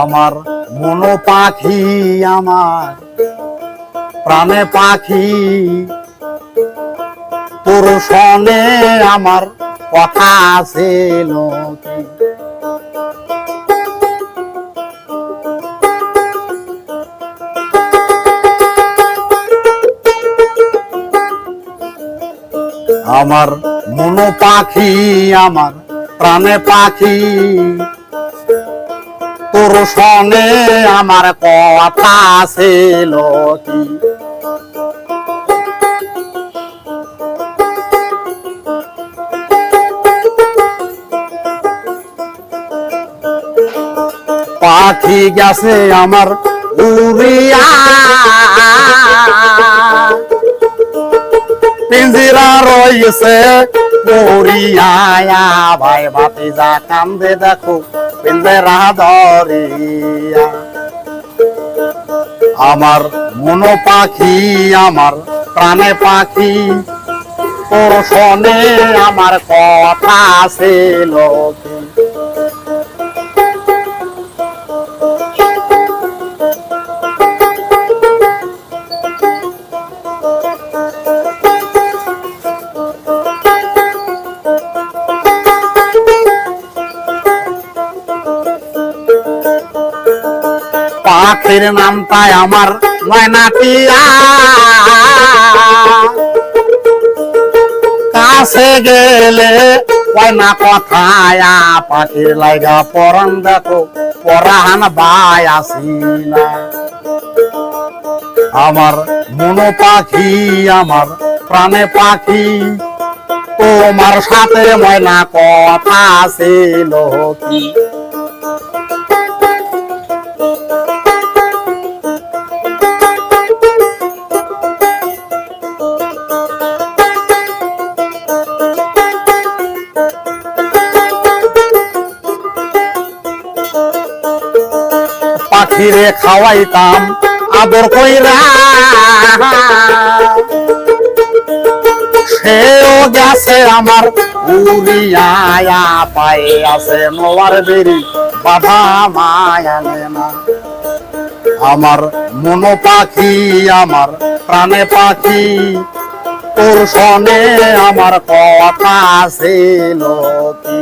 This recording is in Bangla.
আমার মনো পাখি আমার প্রাণে পাখি। তোর সনে আমার কথা কি আমার মনো পাখি আমার, প্রাণে পাখি। তোর সনে আমার কথা ছিল কি? পাখি গেছে আমার উড়িয়া পিঞ্জিরা রয়েছে পড়িয়া ভাই ভাতি যা কান্দে দেখো, পিঞ্জেরা ধরিয়া। আমার মনো পাখি, আমার প্রাণে পাখি তোর শোনে আমার কথা ছিল কি? পাখির নামটাই আমার ময়নাটিয়া কাছে গেলে কয়না কথায়া, পাখির লাইগা পরান দেখো পরাহান বাই আসিলা আমার মনো পাখি, আমার প্রাণে পাখি, তোমার সাথে ময়না কথা ছিল কি? পাখিরে খাওয়াইতাম, আদর কইরা। সেও গেছে আমার উড়িয়া পায়ে আছে নোয়ার বেরি, বাধা মায়ালে না। আমার মনো পাখি, আমার প্রাণে পাখি, তোর সনে আমার কথা ছিল কি?